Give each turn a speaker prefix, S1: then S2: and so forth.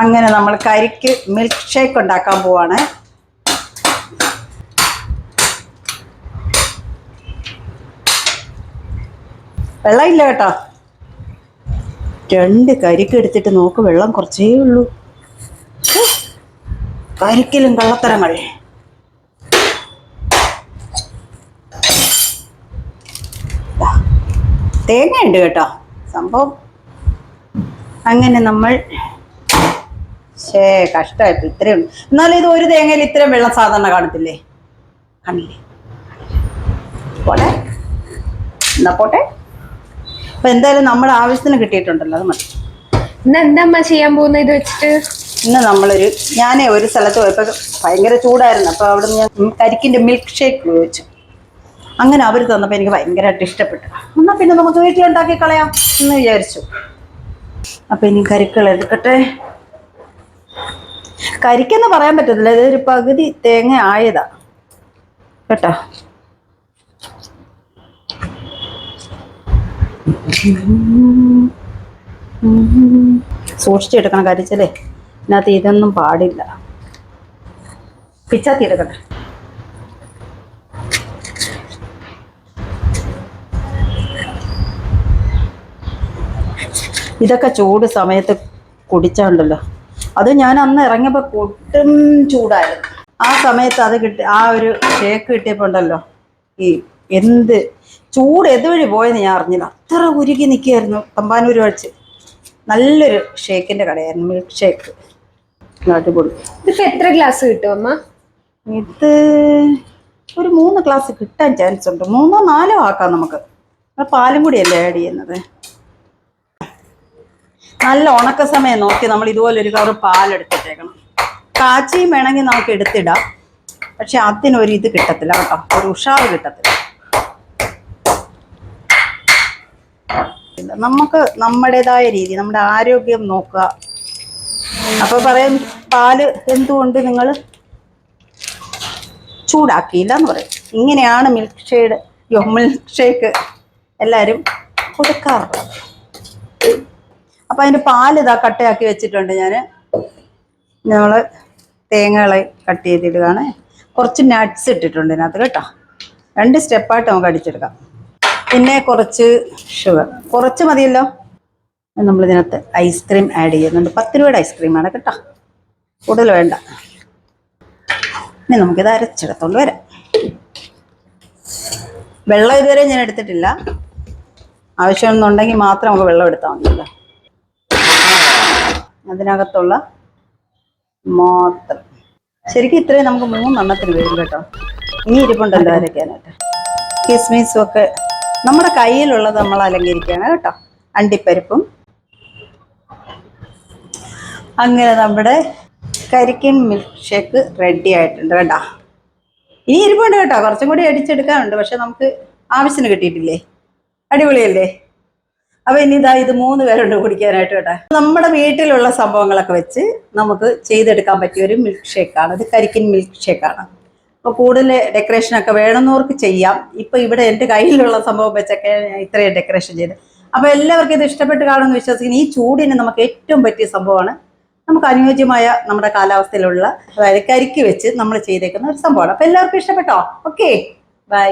S1: അങ്ങനെ നമ്മൾ കരിക്ക് മിൽക്ക് ഷേക്ക് ഉണ്ടാക്കാൻ പോവാണ്. വെള്ളമില്ല കേട്ടോ. രണ്ട് കരിക്ക് എടുത്തിട്ട് നോക്ക് വെള്ളം കുറച്ചേ ഉള്ളൂ. കരിക്കിലും കള്ളത്തരങ്ങൾ. തേങ്ങയുണ്ട് കേട്ടോ. സംഭവം. അങ്ങനെ നമ്മൾ ശേ കഷ്ടമായിട്ട് ഇത്രയും എന്നാലും ഇത് ഒരു തേങ്ങയിൽ ഇത്രയും വെള്ളം സാധാരണ കാണത്തില്ലേ? കാണില്ലേ പോട്ടെ. എന്നാ പോട്ടെ. അപ്പൊ എന്തായാലും നമ്മുടെ ആവശ്യത്തിന് കിട്ടിയിട്ടുണ്ടല്ലോ അത് മതി.
S2: ഇന്ന് എന്താ അമ്മ ചെയ്യാൻ പോകുന്നത് ഇത് വെച്ചിട്ട്?
S1: ഇന്ന് നമ്മളൊരു ഞാനേ ഒരു സ്ഥലത്ത് പോയപ്പോൾ ഭയങ്കര ചൂടായിരുന്നു. അപ്പോൾ അവിടെ ഞാൻ കരിക്കിന്റെ മിൽക്ക് ഷേക്ക് ഉപയോഗിച്ചു. അങ്ങനെ അവർ തന്നപ്പോൾ എനിക്ക് ഭയങ്കരമായിട്ട് ഇഷ്ടപ്പെട്ടു. എന്നാൽ പിന്നെ നമുക്ക് വീട്ടിലുണ്ടാക്കി കളയാം എന്ന് വിചാരിച്ചു. അപ്പം ഇനി കരിക്കൾ എടുക്കട്ടെ. കരിക്കെന്ന് പറയാൻ പറ്റത്തില്ല. ഇതൊരു പകുതി തേങ്ങ ആയതാ. കേട്ടോ? സൂക്ഷിച്ചെടുക്കണം കരിച്ചല്ലേ ഇതിനകത്ത് ഇതൊന്നും പാടില്ല. പിച്ചാത്തി എടുക്കട്ടെ. ഇതൊക്കെ ചൂട് സമയത്ത് കുടിച്ചാണ്ടല്ലോ. അത് ഞാൻ അന്ന് ഇറങ്ങിയപ്പോൾ കൊട്ടും ചൂടായിരുന്നു. ആ സമയത്ത് അത് കിട്ടി ആ ഒരു ഷേക്ക് കിട്ടിയപ്പോൾ ഉണ്ടല്ലോ ഈ എന്ത് ചൂട് എതുവഴി പോയെന്ന് ഞാൻ അറിഞ്ഞില്ല. അത്ര ഉരുകി നിൽക്കുകയായിരുന്നു തമ്പാനൂർ വെച്ച്. നല്ലൊരു ഷേക്കിന്റെ കടയായിരുന്നു മിൽക്ക് ഷേക്ക് അടിപൊളി.
S2: ഇതിപ്പോൾ എത്ര ഗ്ലാസ് കിട്ടും അമ്മ?
S1: ഇത് ഒരു മൂന്ന് ഗ്ലാസ് കിട്ടാൻ ചാൻസ് ഉണ്ട്. മൂന്നോ നാലോ ആക്കാം നമുക്ക്. പാലും പാലും കൂടിയല്ലേ ആഡ് ചെയ്യുന്നത്? നല്ല ഉണക്ക സമയം നോക്കി നമ്മൾ ഇതുപോലെ ഒരു കവർ പാലെടുത്തിട്ടേക്കണം. കാച്ചിയും വേണമെങ്കിൽ നമുക്ക് എടുത്തിടാം. പക്ഷെ അതിനൊരു ഇത് കിട്ടത്തില്ല കേട്ടോ. ഒരു ഉഷാറ് കിട്ടത്തില്ല. നമുക്ക് നമ്മുടേതായ രീതി നമ്മുടെ ആരോഗ്യം നോക്കുക. അപ്പൊ പറയും പാൽ എന്തുകൊണ്ട് നിങ്ങൾ ചൂടാക്കിയില്ല എന്ന് പറയും. ഇങ്ങനെയാണ് മിൽക്ക് ഷെയ്ഡ് മിൽക്ക് ഷേക്ക് എല്ലാവരും കൊടുക്കാറുള്ളത് അപ്പം അതിന്റെ പാൽ ഇതാ കട്ടയാക്കി വെച്ചിട്ടുണ്ട് ഞാൻ നമ്മൾ തേങ്ങകളെ കട്ട് ചെയ്തിടുകയാണ്. കുറച്ച് നട്ട്സ് ഇട്ടിട്ടുണ്ട് ഇതിനകത്ത് കേട്ടോ. രണ്ട് സ്റ്റെപ്പായിട്ട് നമുക്ക് അടിച്ചെടുക്കാം. പിന്നെ കുറച്ച് ഷുഗർ കുറച്ച് മതിയല്ലോ? നമ്മൾ ഇതിനകത്ത് ഐസ്ക്രീം ആഡ് ചെയ്യുന്നുണ്ട്. പത്ത് രൂപയുടെ ഐസ്ക്രീമാണ് കേട്ടോ. കൂടുതൽ വേണ്ട. ഇനി നമുക്കിത് അരച്ചെടുത്തോണ്ട് വരാം. വെള്ളം ഇതുവരെ ഞാൻ എടുത്തിട്ടില്ല. ആവശ്യമെന്നുണ്ടെങ്കിൽ മാത്രം നമുക്ക് വെള്ളം എടുത്താൽ മതിയല്ലോ. അതിനകത്തുള്ള മാത്രം. ശരിക്കും ഇത്രയും നമുക്ക് മൂന്നെണ്ണത്തിന് വരും കേട്ടോ. ഇനി ഇരിപ്പുണ്ടല്ലോ അരയ്ക്കാനായിട്ട്. കിസ്മിസും ഒക്കെ നമ്മുടെ കയ്യിലുള്ളത് നമ്മൾ അലങ്കരിക്കുകയാണ് കേട്ടോ. അണ്ടിപ്പരിപ്പും. അങ്ങനെ നമ്മുടെ കരിക്കൻ മിൽക്ക് ഷേക്ക് റെഡി ആയിട്ടുണ്ട് കേട്ടോ. ഇനി ഇരിപ്പുണ്ട് കേട്ടോ. കുറച്ചും കൂടി അടിച്ചെടുക്കാനുണ്ട്. പക്ഷെ നമുക്ക് ആവശ്യത്തിന് കിട്ടിയിട്ടില്ലേ? അടിപൊളിയല്ലേ? അപ്പൊ ഇനി ഇതാ ഇത് മൂന്ന് പേരുണ്ട് കുടിക്കാനായിട്ട് കേട്ടോ. നമ്മുടെ വീട്ടിലുള്ള സംഭവങ്ങളൊക്കെ വെച്ച് നമുക്ക് ചെയ്തെടുക്കാൻ പറ്റിയ ഒരു മിൽക്ക് ഷേക്കാണ് ഇത് കരിക്കിൻ മിൽക്ക് ഷേക്കാണ് അപ്പോൾ കൂടുതൽ ഡെക്കറേഷൻ ഒക്കെ വേണമെന്നവർക്ക് ചെയ്യാം. ഇപ്പൊ ഇവിടെ എന്റെ കയ്യിലുള്ള സംഭവം വെച്ചൊക്കെ ഇത്രയും ഡെക്കറേഷൻ ചെയ്ത്. അപ്പൊ എല്ലാവർക്കും ഇത് ഇഷ്ടപ്പെട്ട് കാണുമെന്ന് വിശ്വസിക്കുന്നു. ഈ ചൂടിന് നമുക്ക് ഏറ്റവും പറ്റിയ സംഭവമാണ് നമുക്ക് അനുയോജ്യമായ നമ്മുടെ കാലാവസ്ഥയിലുള്ള അതായത് കരിക്ക് വെച്ച് നമ്മൾ ചെയ്തേക്കുന്ന ഒരു സംഭവമാണ്. അപ്പൊ എല്ലാവർക്കും ഇഷ്ടപ്പെട്ടോ? Okay bye